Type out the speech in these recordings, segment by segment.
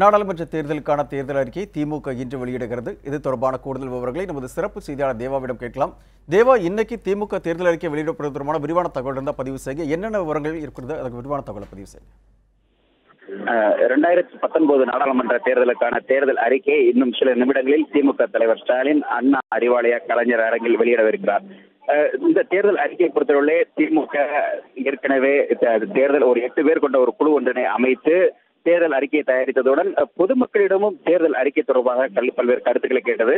நாடாளுமன்ற தேர்தலுக்கான தேர்தல் அறிக்கை திமுக இன்று வெளியிடுகிறது. இது தொடர்பான கூடுதல் விவரங்களை நமது சிறப்பு செய்தியாளர் தேவாவிடம் கேட்கலாம். தேவா இன்னைக்கு திமுக தேர்தல் அறிக்கை வெளியிடப்படுவது தொடர்பான விரிவான தகவல் இருந்தால் பதிவு செய்ய என்னென்ன விவரங்கள் இருக்கிறது? அதுக்கு விரிவான தகவலை பதிவு செய்யுங்க. இரண்டாயிரத்தி பத்தொன்பது நாடாளுமன்ற தேர்தலுக்கான தேர்தல் அறிக்கை இன்னும் சில நிமிடங்களில் திமுக தலைவர் ஸ்டாலின் அண்ணா அறிவாலய கலைஞர் அரங்கில் வெளியிடவிருக்கிறார். இந்த தேர்தல் அறிக்கையை பொறுத்தவரை திமுக ஏற்கனவே தேர்தல் ஒரு எட்டு பேர் கொண்ட ஒரு குழு ஒன்றினை அமைத்து தேர்தல் அறிக்கையை தயாரித்ததுடன் பொதுமக்களிடமும் தேர்தல் அறிக்கை தொடர்பாக பல்வேறு கருத்துக்களை கேட்டது.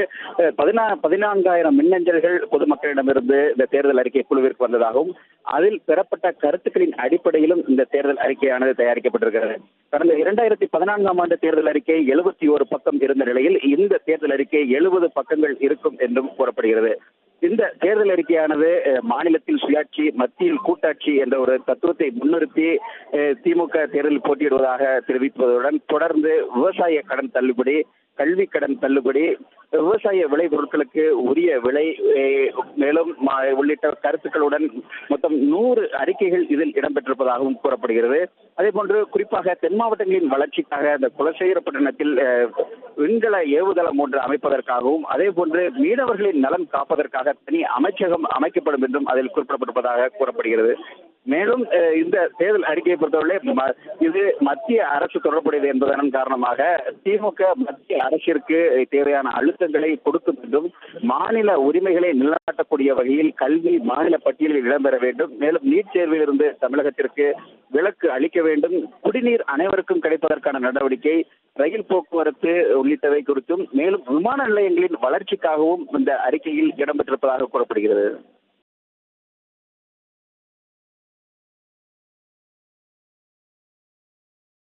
பதினா பதினான்காயிரம் மின்னஞ்சல்கள் பொதுமக்களிடமிருந்து இந்த தேர்தல் அறிக்கை குழுவிற்கு வந்ததாகவும் அதில் பெறப்பட்ட கருத்துக்களின் அடிப்படையிலும் இந்த தேர்தல் அறிக்கையானது தயாரிக்கப்பட்டிருக்கிறது. கடந்த இரண்டாயிரத்தி பதினான்காம் ஆண்டு தேர்தல் அறிக்கை எழுபத்தி ஒரு பக்கம் இருந்த நிலையில் இந்த தேர்தல் அறிக்கை எழுபது பக்கங்கள் இருக்கும் என்றும் கூறப்படுகிறது. இந்த தேர்தல் அறிக்கையானது அஹ், மாநிலத்தில் சுயாட்சி மத்தியில் கூட்டாட்சி என்ற ஒரு தத்துவத்தை முன்னிறுத்தி அஹ், திமுக தேர்தலில் போட்டியிடுவதாக தெரிவிப்பதுடன் தொடர்ந்து விவசாய கடன் தள்ளுபடி கல்வி கடன் தள்ளுபடி விவசாய விளைபொருட்களுக்கு உரிய விலை மேலும் உள்ளிட்ட கருத்துக்களுடன் மொத்தம் நூறு அறிக்கைகள் இதில் இடம்பெற்றிருப்பதாகவும் கூறப்படுகிறது. அதே போன்று குறிப்பாக தென் மாவட்டங்களின் வளர்ச்சிக்காக அந்த குலசேகரப்பட்டினத்தில் அஹ், விண்கல ஏவுதளம் ஒன்று அமைப்பதற்காகவும் அதே போன்று மீனவர்களின் நலன் காப்பதற்காக தனி அமைச்சகம் அமைக்கப்படும் என்றும் அதில் குறிப்பிடப்பட்டிருப்பதாக கூறப்படுகிறது. மேலும் இந்த தேர்தல் அறிக்கையை பொறுத்தவரை ம- இது மத்திய அரசு தொடர்புடையது என்பதன் காரணமாக திமுக மத்திய அரசிற்கு தேவையான அழுத்தங்களை கொடுக்கும் என்றும் மாநில உரிமைகளை நிலைநாட்டக்கூடிய வகையில் கல்வி மாநில பட்டியலில் இடம்பெற வேண்டும். மேலும் நீட் தேர்வில் இருந்து தமிழகத்திற்கு விலக்கு அளிக்க வேண்டும். குடிநீர் அனைவருக்கும் கிடைப்பதற்கான நடவடிக்கை ரயில் போக்குவரத்து உள்ளிட்டவை குறித்தும் மேலும் விமான நிலையங்களின் வளர்ச்சிக்காகவும் இந்த அறிக்கையில் இடம்பெற்றிருப்பதாக கூறப்படுகிறது.